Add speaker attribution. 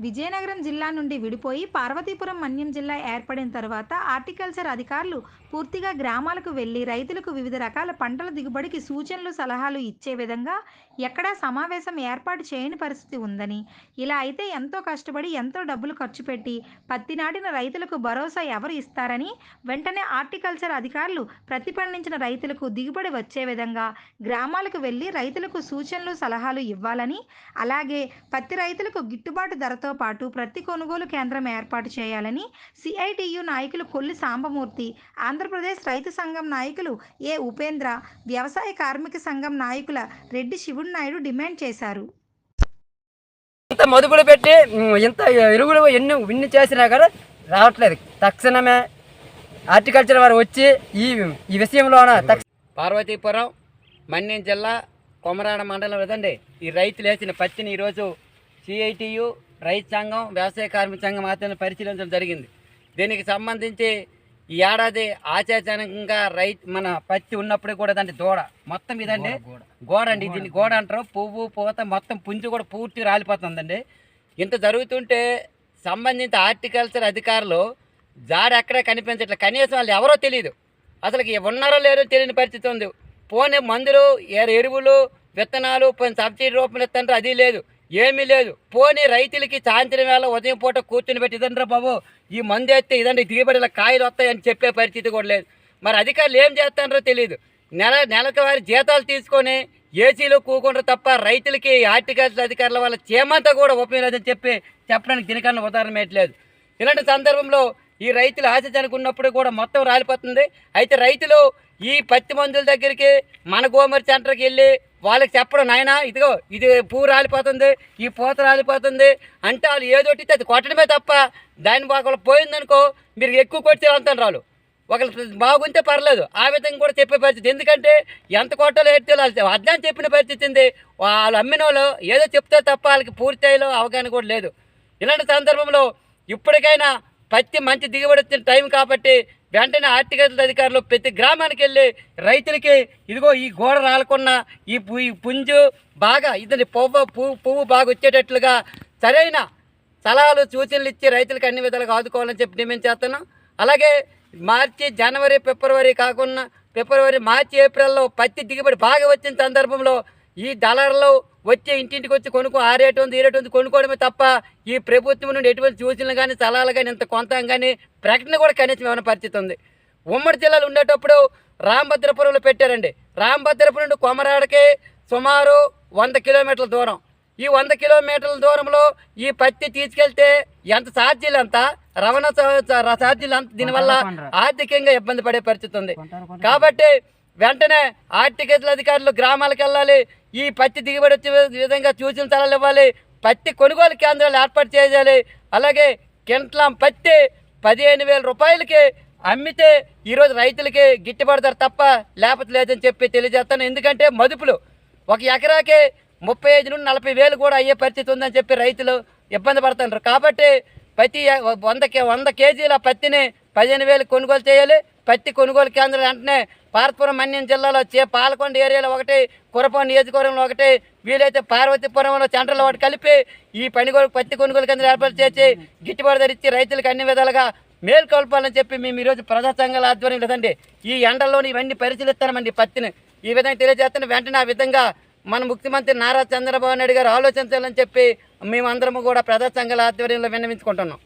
Speaker 1: విజయనగరం జిల్లా నుండి విడిపోయి పార్వతీపురం మన్యం జిల్లా ఏర్పడిన తర్వాత హార్టికల్చర్ అధికారులు పూర్తిగా గ్రామాలకు వెళ్ళి రైతులకు వివిధ రకాల పంటల దిగుబడికి సూచనలు సలహాలు ఇచ్చే విధంగా ఎక్కడా సమావేశం ఏర్పాటు చేయని పరిస్థితి ఉందని ఇలా అయితే ఎంతో కష్టపడి ఎంతో డబ్బులు ఖర్చు పెట్టి పత్తి నాటిన రైతులకు భరోసా ఎవరు ఇస్తారని వెంటనే హార్టికల్చర్ అధికారులు ప్రతి పండించిన రైతులకు దిగుబడి వచ్చే విధంగా గ్రామాలకు వెళ్ళి రైతులకు సూచనలు సలహాలు ఇవ్వాలని అలాగే పత్తి రైతులకు గిట్టుబాటు ధరతో పాటు ప్రతి కొనుగోలు కేంద్రం ఏర్పాటు చేయాలని సిఐటియు నాయకులు కొల్లి సాంబమూర్తి ఆంధ్రప్రదేశ్ రైతు సంఘం నాయకులు ఏ ఉపేంద్ర వ్యవసాయ కార్మిక సంఘం నాయకుల రెడ్డి శివుడు నాయుడు డిమాండ్ చేశారు.
Speaker 2: ఇంత మదుపులు పెట్టి ఇంత ఎరువులు ఎన్ని ఇన్ని చేసినా కూడా రావట్లేదు. తక్షణమే హార్టికల్చర్ వారు వచ్చి ఈ ఈ విషయంలోన తక్ష పార్వతీపురం మన్యం జిల్లా కొమరాడ మండలం కదండి ఈ రైతులు వేసిన పత్తిని ఈరోజు సిఐటియు రైతు సంఘం వ్యవసాయ కార్మిక సంఘం మాత్రమే పరిశీలించడం జరిగింది. దీనికి సంబంధించి ఈ ఏడాది ఆచార్యంగా రైతు మన పత్తి ఉన్నప్పుడు కూడా దాంట్లో దూడ. మొత్తం ఇదండి గోడ అండి. దీన్ని గోడ. అంటారు. పువ్వు పూత మొత్తం పుంజు కూడా పూర్తి రాలిపోతుందండి. ఇంత జరుగుతుంటే సంబంధిత హార్టికల్చర్ అధికారులు జాడ ఎక్కడే కనిపించట్లేదు కనీసం వాళ్ళు ఎవరో తెలియదు అసలు ఉన్నారో లేరో తెలియని పరిస్థితి ఉంది. పోనీ మందులు ఎర- ఎరువులు విత్తనాలు పోనీ సబ్సిడీ రూపంలో ఇస్తుంటారు అది లేదు. ఏమీ లేదు. పోనీ రైతులకి సాయంత్రం వేళ ఉదయం పూట కూర్చుని పెట్టి ఇదండ్రా బాబు ఈ మందు వేస్తే ఇదండి దిగుబడిలో కాయలు వస్తాయని చెప్పే పరిస్థితి కూడా లేదు. మరి అధికారులు ఏం చేస్తారో తెలియదు నెల నెలకు వారి జీతాలు తీసుకొని ఏసీలో కూకుంటారు తప్ప రైతులకి హార్టికల్చర్ అధికారుల వల్ల చేమంతా కూడా ఉపయోగం చెప్పి చెప్పడానికి దీనికన్నా ఉదాహరణ పెట్టలేదు ఇలాంటి సందర్భంలో ఈ రైతులు ఆశ ఉన్నప్పుడు కూడా మొత్తం రాలిపోతుంది. అయితే రైతులు ఈ పత్తి మందుల దగ్గరికి మన గోమర్ సెంటర్కి వెళ్ళి వాళ్ళకి చెప్పడం నాయనా ఇదిగో ఇది పువ్వు రాలిపోతుంది ఈ పూత రాలిపోతుంది అంటే వాళ్ళు ఏదోటి అది కొట్టడమే తప్ప దాని ఒకళ్ళు పోయిందనుకో మీరు ఎక్కువ కొడితే వెళ్తాను రాళ్ళు ఒకళ్ళు బాగుంటే పర్లేదు. ఆ విధంగా కూడా చెప్పే పరిస్థితి. ఎందుకంటే ఎంత కొట్టాలో ఎట్టి వాళ్ళు అర్థం చెప్పిన పరిస్థితి ఉంది. వాళ్ళు అమ్మిన వాళ్ళు ఏదో చెప్తే తప్ప వాళ్ళకి పూర్తి అవగాహన కూడా లేదు. ఇలాంటి సందర్భంలో ఇప్పటికైనా పత్తి మంచి దిగుబడి వచ్చిన టైం కాబట్టి వెంటనే ఆర్టికల్ అధికారులు ప్రతి గ్రామానికి వెళ్ళి రైతులకి ఇదిగో ఈ గోడ రాలకున్న ఈ పు- ఈ పుంజు బాగా ఇదని పువ్వు పువ్వు పువ్వు బాగా వచ్చేటట్లుగా సరైన సలహాలు సూచనలు ఇచ్చి రైతులకు అన్ని విధాలుగా ఆదుకోవాలని చెప్పి డిమాండ్ చేస్తున్నాం. అలాగే మార్చి జనవరి ఫిబ్రవరి కాకుండా ఫిబ్రవరి మార్చి ఏప్రిల్లో పత్తి దిగుబడి బాగా వచ్చిన సందర్భంలో ఈ దళారులు వచ్చి ఇంటింటికి వచ్చి కొనుక్కో ఆ రేటు ఉంది ఈ రేటు ఉంది కొనుక్కోవడమే తప్ప ఈ ప్రభుత్వం నుండి ఎటువంటి సూచనలు కానీ సలహాలు కానీ ఇంత కొంత కానీ ప్రకటన కూడా కనీసం ఏమైనా పరిస్థితి ఉంది. ఉమ్మడి జిల్లాలో ఉండేటప్పుడు రామభద్రపురంలో పెట్టారండి. రామభద్రపురం నుండి కొమరాడకి సుమారు వంద కిలోమీటర్ల దూరం. ఈ వంద కిలోమీటర్ల దూరంలో ఈ పత్తి తీసుకెళ్తే ఎంత ఛార్జీలు ఎంత? రవాణా ఛార్జీలు ఎంత? దీనివల్ల ఆర్థికంగా ఇబ్బంది పడే పరిస్థితి ఉంది. కాబట్టి వెంటనే ఆర్టికల్ అధికారులు గ్రామాలకు వెళ్ళాలి. ఈ పత్తి దిగుబడి వచ్చే విధంగా సూచన తరాలు ఇవ్వాలి. పత్తి కొనుగోలు కేంద్రాలు ఏర్పాటు చేయాలి. అలాగే కింట్లం పత్తి పదిహేను వేల రూపాయలకి అమ్మితే ఈరోజు రైతులకి గిట్టుబాటు ధర తప్ప లేకపోతే లేదని చెప్పి తెలియజేస్తాను. ఎందుకంటే మదుపులు ఒక ఎకరాకి ముప్పై ఐదు నుండి నలభై వేలు కూడా అయ్యే పరిస్థితి ఉందని చెప్పి రైతులు ఇబ్బంది పడుతున్నారు. కాబట్టి ప్రతి వంద కే వంద కేజీల పత్తిని పదిహేను వేలు కొనుగోలు చేయాలి. పత్తి కొనుగోలు కేంద్రం వెంటనే పార్పురం మన్యం జిల్లాలో చే పాలకొండ ఏరియాలో ఒకటి కురపం నియోజకవర్గంలో ఒకటి వీలైతే పార్వతీపురంలో సెంటర్లో ఒకటి కలిపి ఈ పనిగోలు పత్తి కొనుగోలు కేంద్రం ఏర్పాటు చేసి గిట్టుబాటు ధర ఇచ్చి రైతులకు అన్ని విధాలుగా మేల్కొల్పాలని చెప్పి మేము ఈరోజు ప్రజా సంఘాల ఆధ్వర్యం లేదండి ఈ ఎండల్లోని ఇవన్నీ పరిశీలిస్తామండి పత్తిని. ఈ విధంగా తెలియజేస్తున్న వెంటనే ఆ విధంగా మన ముఖ్యమంత్రి నారా చంద్రబాబు నాయుడు గారు ఆలోచించాలని చెప్పి మేమందరము కూడా ప్రజా సంఘాల ఆధ్వర్యంలో విన్నవించుకుంటున్నాం.